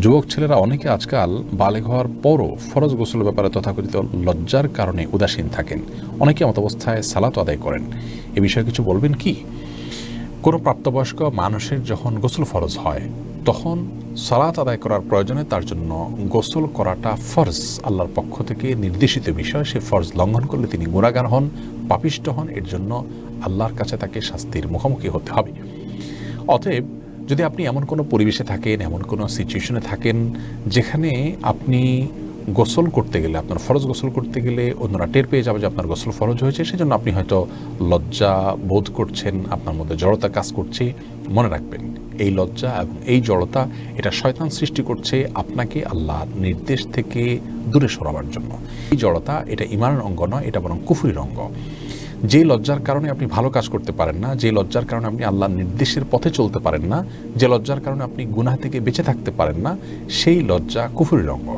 যুবক ছেলেরা অনেকে আজকাল বালেগ হওয়ার পরও ফরজ গোসলের ব্যাপারে তথাকথিত লজ্জার কারণে উদাসীন থাকেন। অনেকে মত অবস্থায় সালাত আদায় করেন। এ বিষয়ে কিছু বলবেন কি? কোনো প্রাপ্তবয়স্ক মানুষের যখন গোসল ফরজ হয়, তখন সালাত আদায় করার প্রয়োজনে তার জন্য গোসল করাটা ফরজ। আল্লাহর পক্ষ থেকে নির্দেশিত বিষয়, সে ফরজ লঙ্ঘন করলে তিনি গুণাগার হন, পাপিষ্ট হন। এর জন্য আল্লাহর কাছে তাকে শাস্তির মুখোমুখি হতে হবে। অতএব যদি আপনি এমন কোনো পরিবেশে থাকেন, এমন কোনো সিচুয়েশনে থাকেন, যেখানে আপনি গোসল করতে গেলে, আপনার ফরজ গোসল করতে গেলে অন্যরা টের পেয়ে যাবে যে আপনার গোসল ফরজ হয়েছে, সেজন্য আপনি হয়তো লজ্জা বোধ করছেন, আপনার মধ্যে জড়তা কাজ করছে। মনে রাখবেন, এই লজ্জা এবং এই জড়তা, এটা শয়তান সৃষ্টি করছে আপনাকে আল্লাহর নির্দেশ থেকে দূরে সরাবার জন্য। এই জড়তা, এটা ইমানের অঙ্গ নয়, এটা বরং কুফুরির অঙ্গ। যে লজ্জার কারণে আপনি ভালো কাজ করতে পারেন না, যে লজ্জার কারণে আপনি আল্লাহর নির্দেশের পথে চলতে পারেন না, যে লজ্জার কারণে আপনি গুনাহ থেকে বেঁচে থাকতে পারেন না, সেই লজ্জা কুফুরির অঙ্গ।